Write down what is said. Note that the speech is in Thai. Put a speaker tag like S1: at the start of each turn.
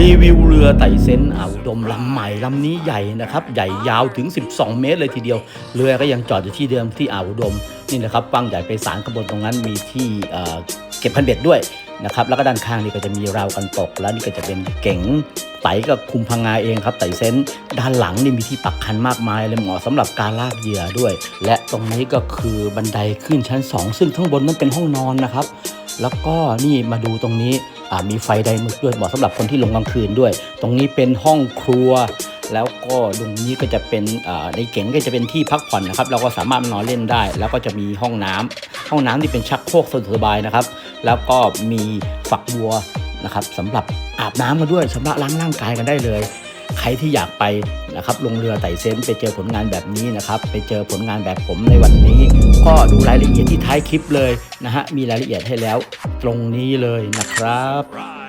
S1: รีวิวเรือไต่เซนอ่าวดมลำใหม่ลำนี้ใหญ่นะครับ ใหญ่ยาวถึง 12 เมตรเลยทีเดียว เรือก็ยังจอดอยู่ที่เดิมที่อ่าวดมนี่นะครับฟังใหญ่ไปสารขบวนตรงนั้นมีที่เก็บพันเบ็ดด้วยนะครับแล้วก็ด้านข้างนี่ก็จะมีราวกันตก แล้วนี่ก็จะเป็นเก๋งไต่กับคุมพังงาเองครับไต่เซนด้านหลังนี่มีที่ปักคันมากมายเลยเหมาะสำหรับการลากเหยื่อด้วย และตรงนี้ก็คือบันไดขึ้นชั้น 2 ซึ่งข้างบนนั้นเป็นห้องนอนนะครับ แล้วก็นี่มาดูตรงนี้ มีไฟไดมึกด้วยเหมาะสำหรับคนที่ลงกลางคืนด้วย ตรงนี้เป็นห้องครัว แล้วก็ตรงนี้ก็จะเป็นในเก๋งก็จะเป็นที่พักผ่อนนะครับ เราก็สามารถนอนเล่นได้ แล้วก็จะมีห้องน้ำห้องน้ำที่เป็นชักโครกสะดวกสบายนะครับ แล้วก็มีฝักบัวนะครับสำหรับอาบน้ำมาด้วยสำหรับล้างร่างกายกันได้เลย ใครที่อยากไปนะครับลงเรือไต่เซนไปเจอผลงานแบบนี้นะครับ ไปเจอผลงานแบบผมในวันนี้ ก็ดูรายละเอียดที่ท้ายคลิปเลยนะฮะมีรายละเอียดให้แล้วตรงนี้เลยนะครับ